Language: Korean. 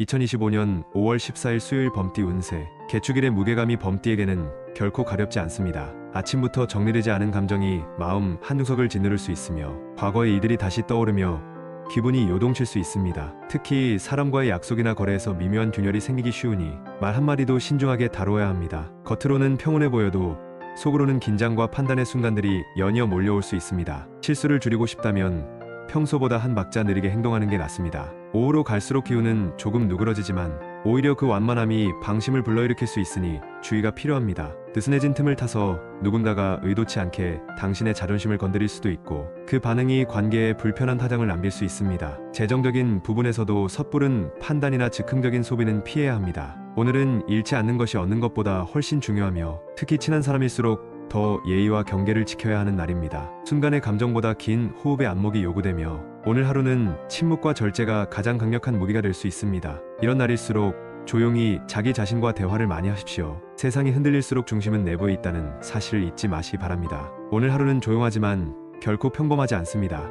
2025년 5월 14일 수요일 범띠 운세. 개축일의 무게감이 범띠에게는 결코 가렵지 않습니다. 아침부터 정리되지 않은 감정이 마음 한구석을 짓누를 수 있으며 과거의 이들이 다시 떠오르며 기분이 요동칠 수 있습니다. 특히 사람과의 약속이나 거래에서 미묘한 균열이 생기기 쉬우니 말 한마디도 신중하게 다뤄야 합니다. 겉으로는 평온해 보여도 속으로는 긴장과 판단의 순간들이 연이어 몰려올 수 있습니다. 실수를 줄이고 싶다면 평소보다 한 박자 느리게 행동하는 게 낫습니다. 오후로 갈수록 기운은 조금 누그러지지만 오히려 그 완만함이 방심을 불러일으킬 수 있으니 주의가 필요합니다. 느슨해진 틈을 타서 누군가가 의도치 않게 당신의 자존심을 건드릴 수도 있고 그 반응이 관계에 불편한 타장을 남길 수 있습니다. 재정적인 부분에서도 섣부른 판단이나 즉흥적인 소비는 피해야 합니다. 오늘은 잃지 않는 것이 얻는 것보다 훨씬 중요하며 특히 친한 사람일수록 더 예의와 경계를 지켜야 하는 날입니다. 순간의 감정보다 긴 호흡의 안목이 요구되며 오늘 하루는 침묵과 절제가 가장 강력한 무기가 될 수 있습니다. 이런 날일수록 조용히 자기 자신과 대화를 많이 하십시오. 세상이 흔들릴수록 중심은 내부에 있다는 사실을 잊지 마시기 바랍니다. 오늘 하루는 조용하지만 결코 평범하지 않습니다.